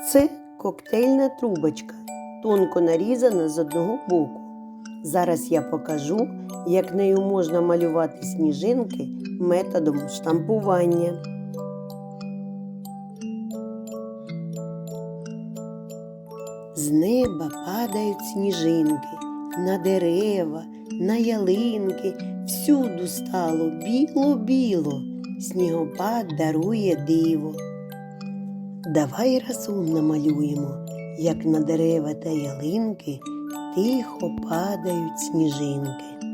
Це коктейльна трубочка, тонко нарізана з одного боку. Зараз я покажу, як нею можна малювати сніжинки методом штампування. З неба падають сніжинки на дерева, на ялинки, всюду стало біло-біло, снігопад дарує диво. Давай разом намалюємо, як на дерева та ялинки тихо падають сніжинки.